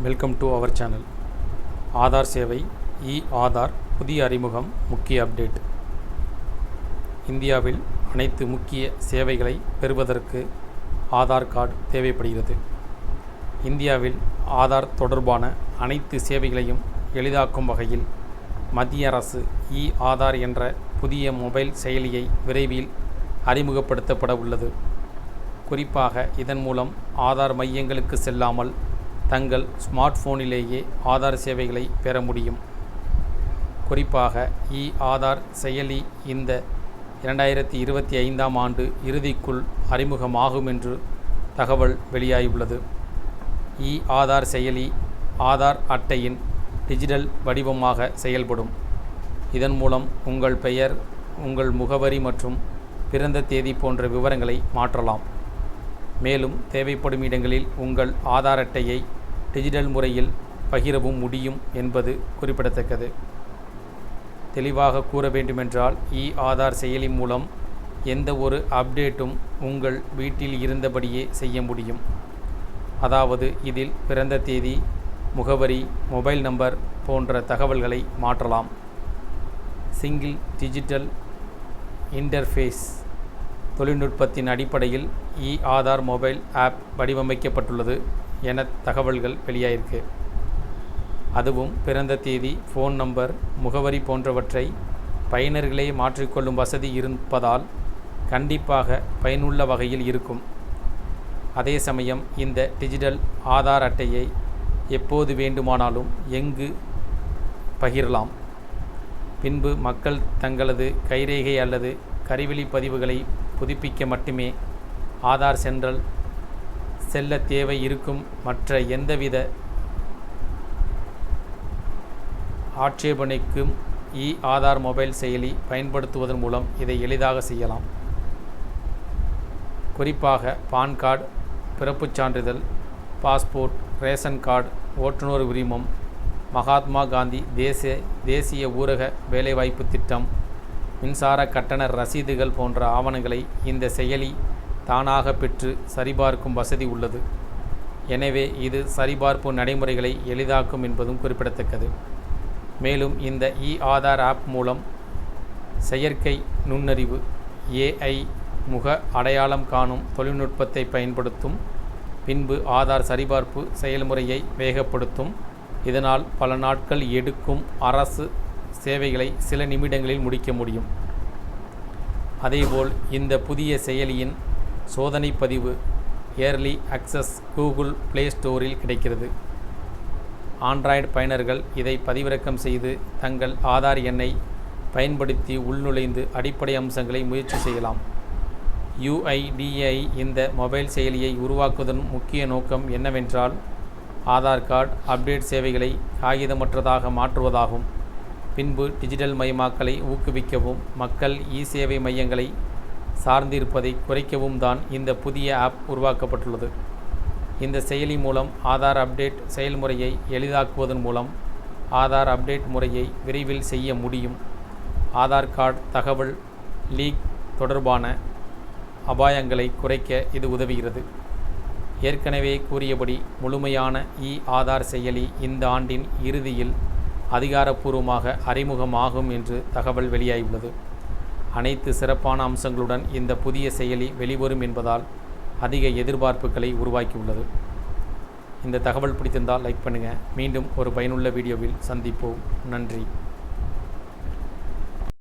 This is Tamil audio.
Welcome to our channel Aadhaar சேவை இ ஆதார் புதிய அறிமுகம் முக்கிய அப்டேட் இந்தியாவில் அனைத்து முக்கிய சேவைகளை பெறுவதற்கு ஆதார் கார்டு தேவைப்படுகிறது இந்தியாவில் ஆதார் தொடர்பான அனைத்து சேவைகளையும் எளிதாக்கும் வகையில் மத்திய அரசு இ ஆதார் என்ற புதிய மொபைல் செயலியை விரைவில் அறிமுகப்படுத்தப்பட உள்ளது குறிப்பாக இதன் மூலம் ஆதார் மையங்களுக்கு செல்லாமல் தங்கள் ஸ்மார்ட் ஃபோனிலேயே ஆதார் சேவைகளை பெற முடியும். குறிப்பாக இ ஆதார் செயலி இந்த இரண்டாயிரத்தி இருபத்தி ஐந்தாம் ஆண்டு இறுதிக்குள் அறிமுகமாகும் என்று தகவல் வெளியாகியுள்ளது. இ ஆதார் செயலி ஆதார் அட்டையின் டிஜிட்டல் வடிவமாக செயல்படும். இதன் மூலம் உங்கள் பெயர் உங்கள் முகவரி மற்றும் பிறந்த தேதி போன்ற விவரங்களை மாற்றலாம். மேலும் தேவைப்படும் இடங்களில் உங்கள் ஆதார் அட்டையை டிஜிட்டல் முறையில் பகிரவும் முடியும் என்பது குறிப்பிடத்தக்கது. தெளிவாக கூற வேண்டுமென்றால் இ ஆதார் செயலி மூலம் எந்த ஒரு அப்டேட்டும் உங்கள் வீட்டில் இருந்தபடியே செய்ய முடியும். அதாவது இதில் பிறந்த தேதி முகவரி மொபைல் நம்பர் போன்ற தகவல்களை மாற்றலாம். சிங்கிள் டிஜிட்டல் இன்டர்ஃபேஸ் தொழில்நுட்பத்தின் அடிப்படையில் இ ஆதார் மொபைல் ஆப் வடிவமைக்கப்பட்டுள்ளது. என தகவல்கள் வெளியாயிருக்கு. அதுவும் பிறந்த தேதி ஃபோன் நம்பர் முகவரி போன்றவற்றை பயனர்களே மாற்றிக்கொள்ளும் வசதி இருப்பதால் கண்டிப்பாக பயனுள்ள வகையில் இருக்கும். அதே சமயம் இந்த டிஜிட்டல் ஆதார் அட்டையை எப்போது வேண்டுமானாலும் எங்கு பகிரலாம். பின்பு மக்கள் தங்களது கைரேகை அல்லது கருவிழி பதிவுகளை புதுப்பிக்க மட்டுமே ஆதார் சென்ட்ரல் செல்ல தேவை இருக்கும் மற்ற எந்தவித ஆட்சேபனைக்கும் இ ஆதார் மொபைல் செயலி பயன்படுத்துவதன் மூலம் இதை எளிதாக செய்யலாம். குறிப்பாக பான் கார்டு பிறப்புச் சான்றிதழ் பாஸ்போர்ட் ரேஷன் கார்டு ஓட்டுநர் உரிமம் மகாத்மா காந்தி தேசிய தேசிய ஊரக வேலைவாய்ப்பு திட்டம் மின்சார கட்டண ரசீதுகள் போன்ற ஆவணங்களை இந்த செயலி தானாக பெற்று சரிபார்க்கும் வசதி உள்ளது. எனவே இது சரிபார்ப்பு நடைமுறைகளை எளிதாக்கும் என்பதும் குறிப்பிடத்தக்கது. மேலும் இந்த இ ஆதார் ஆப் மூலம் செயற்கை நுண்ணறிவு ஏஐ முக அடையாளம் காணும் தொழில்நுட்பத்தை பயன்படுத்தும் பின்பு ஆதார் சரிபார்ப்பு செயல்முறையை வேகப்படுத்தும் இதனால் பல நாட்கள் எடுக்கும் அரசு சேவைகளை சில நிமிடங்களில் முடிக்க முடியும். அதேபோல் இந்த புதிய செயலியின் சோதனை பதிவு ஏர்லி அக்சஸ் கூகுள் ப்ளே ஸ்டோரில் கிடைக்கிறது. ஆண்ட்ராய்டு பயனர்கள் இதை பதிவிறக்கம் செய்து தங்கள் ஆதார் எண்ணை பயன்படுத்தி உள்நுழைந்து அடிப்படை அம்சங்களை முயற்சி செய்யலாம். யுஐடிஐ இந்த மொபைல் செயலியை உருவாக்குவதன் முக்கிய நோக்கம் என்னவென்றால் ஆதார் கார்டு அப்டேட் சேவைகளை காகிதமற்றதாக மாற்றுவதாகும். பின்பு டிஜிட்டல் மயமாக்கலை ஊக்குவிக்கவும் மக்கள் இ சேவை மையங்களை சார்ந்திருப்பதை குறைக்கவும் தான் இந்த புதிய ஆப் உருவாக்கப்பட்டுள்ளது. இந்த செயலி மூலம் ஆதார் அப்டேட் செயல்முறையை எளிதாக்குவதன் மூலம் ஆதார் அப்டேட் முறையை விரைவில் செய்ய முடியும். ஆதார் கார்டு தகவல் லீக் தொடர்பான அபாயங்களை குறைக்க இது உதவுகிறது. ஏற்கனவே கூறியபடி முழுமையான இ ஆதார் செயலி இந்த ஆண்டின் இறுதியில் அதிகாரப்பூர்வமாக அறிமுகமாகும் என்று தகவல் வெளியாகியுள்ளது. அனைத்து சிறப்பான அம்சங்களுடன் இந்த புதிய செயலி வெளிவரும் என்பதால் அதிக எதிர்பார்ப்புகளை உருவாக்கியுள்ளது. இந்த தகவல் பிடித்திருந்தால் லைக் பண்ணுங்கள் மீண்டும் ஒரு பயனுள்ள வீடியோவில் சந்திப்போம். நன்றி.